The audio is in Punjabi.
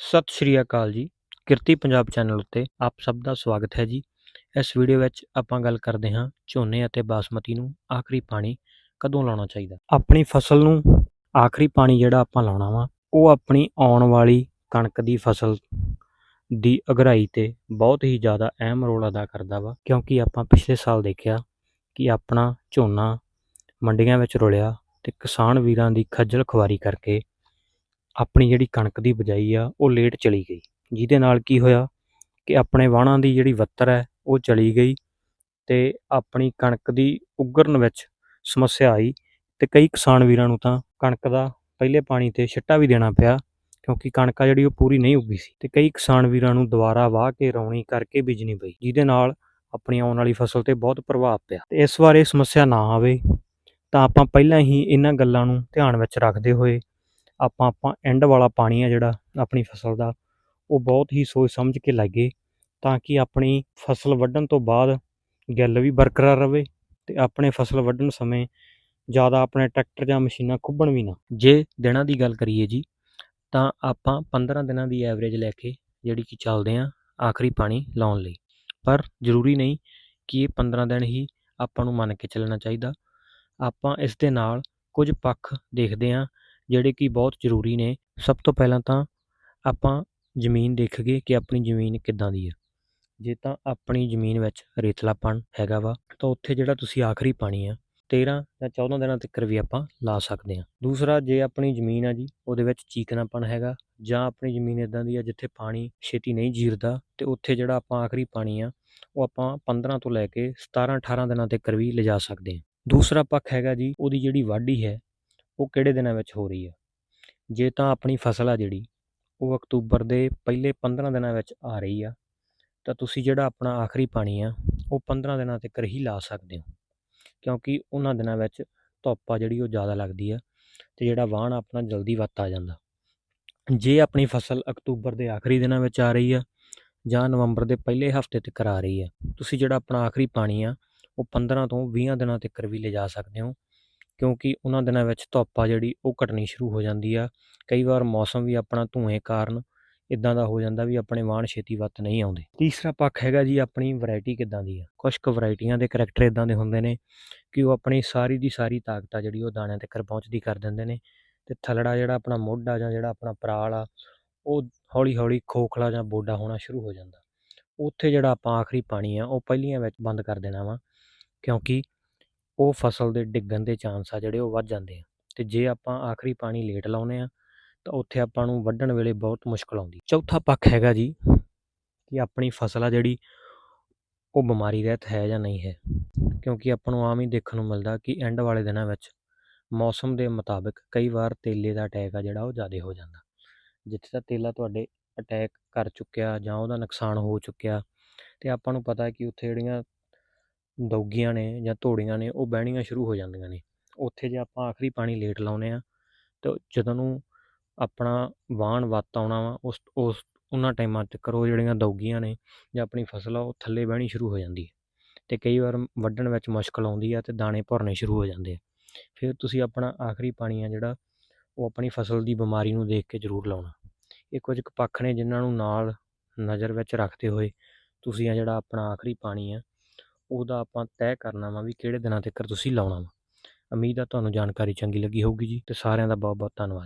ਸਤਿ ਸ਼੍ਰੀ ਅਕਾਲ ਜੀ। ਕਿਰਤੀ ਪੰਜਾਬ ਚੈਨਲ ਉੱਤੇ ਆਪ ਸਭ ਦਾ ਸਵਾਗਤ ਹੈ ਜੀ। ਇਸ ਵੀਡੀਓ ਵਿੱਚ ਆਪਾਂ ਗੱਲ ਕਰਦੇ ਹਾਂ ਝੋਨੇ ਅਤੇ ਬਾਸਮਤੀ ਨੂੰ ਆਖਰੀ ਪਾਣੀ ਕਦੋਂ ਲਾਉਣਾ ਚਾਹੀਦਾ? ਆਪਣੀ ਫਸਲ ਨੂੰ ਆਖਰੀ ਪਾਣੀ ਜਿਹੜਾ ਆਪਾਂ ਲਾਉਣਾ ਵਾ, ਉਹ ਆਪਣੀ ਆਉਣ ਵਾਲੀ ਕਣਕ ਦੀ ਫਸਲ ਦੀ ਅਗਰਾਈ ਤੇ ਬਹੁਤ ਹੀ ਜ਼ਿਆਦਾ ਅਹਿਮ ਰੋਲ ਅਦਾ ਕਰਦਾ ਵਾ। ਕਿਉਂਕਿ ਆਪਾਂ ਪਿਛਲੇ ਸਾਲ ਦੇਖਿਆ ਕਿ ਆਪਣਾ ਝੋਨਾ ਮੰਡੀਆਂ ਵਿੱਚ ਰੁਲਿਆ ਤੇ ਕਿਸਾਨ ਵੀਰਾਂ ਦੀ ਖੱਜਲ ਖੁਆਰੀ ਕਰਕੇ ਆਪਣੀ ਜਿਹੜੀ ਕਣਕ ਦੀ ਬਜਾਈ ਆ, ਉਹ ਲੇਟ ਚਲੀ ਗਈ। ਜਿਹਦੇ ਨਾਲ ਕੀ ਹੋਇਆ ਕਿ ਆਪਣੇ ਵਾਹਣਾਂ ਦੀ ਜਿਹੜੀ ਵੱਤਰ ਹੈ, ਉਹ ਚਲੀ ਗਈ ਤੇ ਆਪਣੀ ਕਣਕ ਦੀ ਉਗਰਨ ਵਿੱਚ ਸਮੱਸਿਆ ਆਈ ਤੇ ਕਈ ਕਿਸਾਨ ਵੀਰਾਂ ਨੂੰ ਤਾਂ ਕਣਕ ਦਾ ਪਹਿਲੇ ਪਾਣੀ ਤੇ ਛਿੱਟਾ ਵੀ ਦੇਣਾ ਪਿਆ ਕਿਉਂਕਿ ਕਣਕ ਆ ਜਿਹੜੀ ਉਹ ਪੂਰੀ ਨਹੀਂ ਉੱਗੀ ਸੀ ਤੇ ਕਈ ਕਿਸਾਨ ਵੀਰਾਂ ਨੂੰ ਦੁਬਾਰਾ ਵਾਹ ਕੇ ਰੌਣੀ ਕਰਕੇ ਬੀਜਣੀ ਪਈ, ਜਿਹਦੇ ਨਾਲ ਆਪਣੀ ਆਉਣ ਵਾਲੀ ਫਸਲ ਤੇ ਬਹੁਤ ਪ੍ਰਭਾਵ ਪਿਆ। ਤੇ ਇਸ ਵਾਰ ਇਹ ਸਮੱਸਿਆ ਨਾ ਆਵੇ ਤਾਂ ਆਪਾਂ ਪਹਿਲਾਂ ਹੀ ਇਹਨਾਂ ਗੱਲਾਂ ਨੂੰ ਧਿਆਨ ਵਿੱਚ ਰੱਖਦੇ ਹੋਏ ਆਪਾਂ ਆਪਾਂ ਐਂਡ ਵਾਲਾ ਪਾਣੀ ਆ ਜਿਹੜਾ ਆਪਣੀ ਫਸਲ ਦਾ, ਉਹ ਬਹੁਤ ਹੀ ਸੋਚ ਸਮਝ ਕੇ ਲਾਈਏ ਤਾਂ ਕਿ ਆਪਣੀ ਫਸਲ ਵੱਢਣ ਤੋਂ ਬਾਅਦ ਗਿੱਲ ਵੀ ਬਰਕਰਾਰ ਰਵੇ ਤੇ ਆਪਣੇ ਫਸਲ ਵੱਢਣ ਸਮੇਂ ਜ਼ਿਆਦਾ ਆਪਣੇ ਟਰੈਕਟਰ ਜਾਂ ਮਸ਼ੀਨਾਂ ਖੁੱਬਣ ਵੀ ਨਾ। ਜੇ ਦਿਨਾਂ ਦੀ ਗੱਲ ਕਰੀਏ ਜੀ, ਤਾਂ ਆਪਾਂ 15 ਦਿਨਾਂ ਦੀ ਐਵਰੇਜ ਲੈ ਕੇ ਜਿਹੜੀ ਕਿ ਚੱਲਦੇ ਆ ਆਖਰੀ ਪਾਣੀ ਲਾਉਣ ਲਈ। ਪਰ ਜ਼ਰੂਰੀ ਨਹੀਂ ਕਿ ਇਹ 15 ਦਿਨ ਹੀ ਆਪਾਂ ਨੂੰ ਮੰਨ ਕੇ ਚੱਲਣਾ ਚਾਹੀਦਾ। ਆਪਾਂ ਇਸ ਦੇ ਨਾਲ ਕੁਝ ਪੱਖ ਦੇਖਦੇ ਹਾਂ ਜਿਹੜੇ ਕਿ ਬਹੁਤ ਜ਼ਰੂਰੀ ਨੇ, ਸਭ ਤੋਂ ਪਹਿਲਾਂ ਤਾਂ ਆਪਾਂ ਜ਼ਮੀਨ ਦੇਖੀਏ ਕਿ ਆਪਣੀ ਜ਼ਮੀਨ ਕਿੱਦਾਂ ਦੀ ਹੈ। ਜੇ ਤਾਂ ਆਪਣੀ ਜ਼ਮੀਨ ਵਿੱਚ ਰੇਤਲਾਪਣ ਹੈਗਾ ਵਾ, ਤਾਂ ਉੱਥੇ ਜਿਹੜਾ ਤੁਸੀਂ ਆਖਰੀ ਪਾਣੀ ਆ 13 ਜਾਂ 14 ਦਿਨਾਂ ਤੱਕ ਵੀ ਆਪਾਂ ਲਾ ਸਕਦੇ ਹਾਂ। ਦੂਸਰਾ, ਜੇ ਆਪਣੀ ਜ਼ਮੀਨ ਆ ਜੀ, ਉਹਦੇ ਵਿੱਚ ਚੀਕਨਾਪਣ ਹੈਗਾ, ਜਾਂ ਆਪਣੀ ਜ਼ਮੀਨ ਇਦਾਂ ਦੀ ਆ ਜਿੱਥੇ ਪਾਣੀ ਛੇਤੀ ਨਹੀਂ ਜੀਰਦਾ, ਤੇ ਉੱਥੇ ਜਿਹੜਾ ਆਪਾਂ ਆਖਰੀ ਪਾਣੀ ਆ, ਉਹ ਆਪਾਂ 15 ਤੋਂ ਲੈ ਕੇ 17 18 ਦਿਨਾਂ ਤੱਕ ਵੀ ਲਿਜਾ ਸਕਦੇ ਹਾਂ। ਦੂਸਰਾ ਪੱਖ ਹੈਗਾ ਜੀ, ਉਹਦੀ ਜਿਹੜੀ ਵਾਢੀ ਹੈ ਉਹ ਕਿਹੜੇ ਦਿਨਾਂ ਵਿੱਚ ਹੋ ਰਹੀ ਹੈ ਜੇ ਤਾਂ ਆਪਣੀ ਫਸਲ ਆ ਜਿਹੜੀ, ਉਹ ਅਕਤੂਬਰ ਦੇ ਪਹਿਲੇ 15 ਦਿਨਾਂ ਵਿੱਚ ਆ ਰਹੀ ਆ, ਤਾਂ ਤੁਸੀਂ ਜਿਹੜਾ ਆਪਣਾ ਆਖਰੀ ਪਾਣੀ ਆ, ਉਹ 15 ਦਿਨਾਂ ਤੱਕ ਹੀ ਲਾ ਸਕਦੇ ਹੋ। ਕਿਉਂਕਿ ਉਹਨਾਂ ਦਿਨਾਂ ਵਿੱਚ ਧੁੱਪ ਆ ਜਿਹੜੀ, ਉਹ ਜ਼ਿਆਦਾ ਲੱਗਦੀ ਆ ਤੇ ਜਿਹੜਾ ਵਾਹਣ ਆਪਣਾ ਜਲਦੀ ਵੱਤ ਆ ਜਾਂਦਾ। ਜੇ ਆਪਣੀ ਫਸਲ ਅਕਤੂਬਰ ਦੇ ਆਖਰੀ ਦਿਨਾਂ ਵਿੱਚ ਆ ਰਹੀ ਆ, ਜਾਂ ਨਵੰਬਰ ਦੇ ਪਹਿਲੇ ਹਫ਼ਤੇ ਤੱਕ ਆ ਰਹੀ ਆ, ਤੁਸੀਂ ਜਿਹੜਾ ਆਪਣਾ ਆਖਰੀ ਪਾਣੀ ਆ, ਉਹ 15 ਤੋਂ 20 ਦਿਨਾਂ ਤੱਕ ਵੀ ਲਿਜਾ ਸਕਦੇ ਹੋ। ਕਿਉਂਕਿ ਉਹਨਾਂ ਦਿਨਾਂ ਵਿੱਚ ਧੁੱਪ ਆ ਜਿਹੜੀ, ਉਹ ਘਟਣੀ ਸ਼ੁਰੂ ਹੋ ਜਾਂਦੀ ਆ। ਕਈ ਵਾਰ ਮੌਸਮ ਵੀ ਆਪਣਾ ਧੂਏ ਕਾਰਨ ਇਦਾਂ ਦਾ ਹੋ ਜਾਂਦਾ ਵੀ ਆਪਣੇ ਵਾਹਣ ਛੇਤੀ ਵੱਤ ਨਹੀਂ ਆਉਂਦੇ। ਤੀਸਰਾ ਪੱਖ ਹੈਗਾ ਜੀ ਆਪਣੀ ਵੈਰਾਈਟੀ ਕਿੱਦਾਂ ਦੀ ਆ? ਕੁਝ ਕੁ ਵੈਰਾਈਟੀਆਂ ਦੇ ਕਰੈਕਟਰ ਇਦਾਂ ਦੇ ਹੁੰਦੇ ਨੇ ਕਿ ਉਹ ਆਪਣੀ ਸਾਰੀ ਦੀ ਸਾਰੀ ਤਾਕਤ ਆ ਜਿਹੜੀ ਉਹ ਦਾਣਿਆਂ ਤੱਕ ਪਹੁੰਚਦੀ ਕਰ ਦਿੰਦੇ ਨੇ ਤੇ ਥਲੜਾ ਜਿਹੜਾ ਆਪਣਾ ਮੋਢਾ ਜਾਂ ਜਿਹੜਾ ਆਪਣਾ ਪਰਾਲ ਆ, ਉਹ ਹੌਲੀ ਹੌਲੀ ਖੋਖਲਾ ਜਾਂ ਬੋਡਾ ਹੋਣਾ ਸ਼ੁਰੂ ਹੋ ਜਾਂਦਾ। ਉੱਥੇ ਜਿਹੜਾ ਆਪਾਂ ਆਖਰੀ ਪਾਣੀ ਆ, ਉਹ ਪਹਿਲੀਆਂ ਵਿੱਚ ਬੰਦ ਕਰ ਦੇਣਾ ਵਾ ਕਿਉਂਕਿ ਉਹ ਫਸਲ ਦੇ ਡਿੱਗਣ ਦੇ ਚਾਂਸ ਆ ਜਿਹੜੇ ਉਹ ਵੱਧ ਜਾਂਦੇ ਆ। ਤੇ ਜੇ ਆਪਾਂ ਆਖਰੀ ਪਾਣੀ ਲੇਟ ਲਾਉਨੇ ਆ, ਤਾਂ ਉੱਥੇ ਆਪਾਂ ਨੂੰ ਵੱਢਣ ਵੇਲੇ ਬਹੁਤ ਮੁਸ਼ਕਲ ਆਉਂਦੀ। ਚੌਥਾ ਪੱਖ ਹੈਗਾ ਜੀ, ਕਿ ਆਪਣੀ ਫਸਲ ਆ ਜਿਹੜੀ, ਉਹ ਬਿਮਾਰੀ ਰਹਿਤ ਹੈ ਜਾਂ ਨਹੀਂ ਹੈ। ਕਿਉਂਕਿ ਆਪਾਂ ਨੂੰ ਆਮ ਹੀ ਦੇਖਣ ਨੂੰ ਮਿਲਦਾ ਕਿ ਐਂਡ ਵਾਲੇ ਦਿਨਾਂ ਵਿੱਚ ਮੌਸਮ ਦੇ ਮੁਤਾਬਕ ਕਈ ਵਾਰ ਤੇਲੇ ਦਾ ਅਟੈਕ ਆ ਜਿਹੜਾ ਉਹ ਜ਼ਿਆਦਾ ਹੋ ਜਾਂਦਾ। ਜਿੱਥੇ ਤਾਂ ਤੇਲਾ ਤੁਹਾਡੇ ਅਟੈਕ ਕਰ ਚੁੱਕਿਆ ਜਾਂ ਉਹਦਾ ਨੁਕਸਾਨ ਹੋ ਚੁੱਕਿਆ, ਤੇ ਆਪਾਂ ਨੂੰ ਪਤਾ ਕਿ ਉੱਥੇ ਜਿਹੜੀਆਂ ਦੌਗੀਆਂ ਨੇ ਜਾਂ ਧੋੜੀਆਂ ਨੇ, ਉਹ ਬਹਿਣੀਆਂ ਸ਼ੁਰੂ ਹੋ ਜਾਂਦੀਆਂ ਨੇ। ਉੱਥੇ ਜੇ ਆਪਾਂ ਆਖਰੀ ਪਾਣੀ ਲੇਟ ਲਾਉਨੇ ਆ ਤਾਂ ਜਦੋਂ ਨੂੰ ਆਪਣਾ ਵਾਹਣ ਵੱਤ ਆਉਣਾ ਵਾ, ਉਸ ਉਸ, ਉਹਨਾਂ ਟਾਈਮਾਂ ਤੱਕ ਉਹ ਜਿਹੜੀਆਂ ਦੌਗੀਆਂ ਨੇ ਜਾਂ ਆਪਣੀ ਫਸਲ ਆ, ਉਹ ਥੱਲੇ ਬਹਿਣੀ ਸ਼ੁਰੂ ਹੋ ਜਾਂਦੀ ਹੈ। ਤੇ ਕਈ ਵਾਰ ਵੱਢਣ ਵਿੱਚ ਮੁਸ਼ਕਲ ਆਉਂਦੀ ਆ ਤੇ ਦਾਣੇ ਭਰਨੇ ਸ਼ੁਰੂ ਹੋ ਜਾਂਦੇ ਆ। ਫਿਰ ਤੁਸੀਂ ਆਪਣਾ ਆਖਰੀ ਪਾਣੀ ਆ ਜਿਹੜਾ, ਉਹ ਆਪਣੀ ਫਸਲ ਦੀ ਬਿਮਾਰੀ ਨੂੰ ਦੇਖ ਕੇ ਜ਼ਰੂਰ ਲਾਉਣਾ। ਇਹ ਕੁਝ ਕੁ ਪੱਖ ਨੇ ਜਿਨ੍ਹਾਂ ਨੂੰ ਨਾਲ ਨਜ਼ਰ ਵਿੱਚ ਰੱਖਦੇ ਹੋਏ ਤੁਸੀਂ ਆ ਜਿਹੜਾ ਆਪਣਾ ਆਖਰੀ ਪਾਣੀ ਆ ਉਹਦਾ ਆਪਾਂ ਤੈਅ ਕਰਨਾ ਵਾ ਵੀ ਕਿਹੜੇ ਦਿਨਾਂ ਤੱਕ ਤੁਸੀਂ ਲਾਉਣਾ ਵਾ। ਉਮੀਦ ਆ ਤੁਹਾਨੂੰ ਜਾਣਕਾਰੀ ਚੰਗੀ ਲੱਗੀ ਹੋਊਗੀ ਜੀ ਤੇ ਸਾਰਿਆਂ ਦਾ ਬਹੁਤ ਬਹੁਤ ਧੰਨਵਾਦ।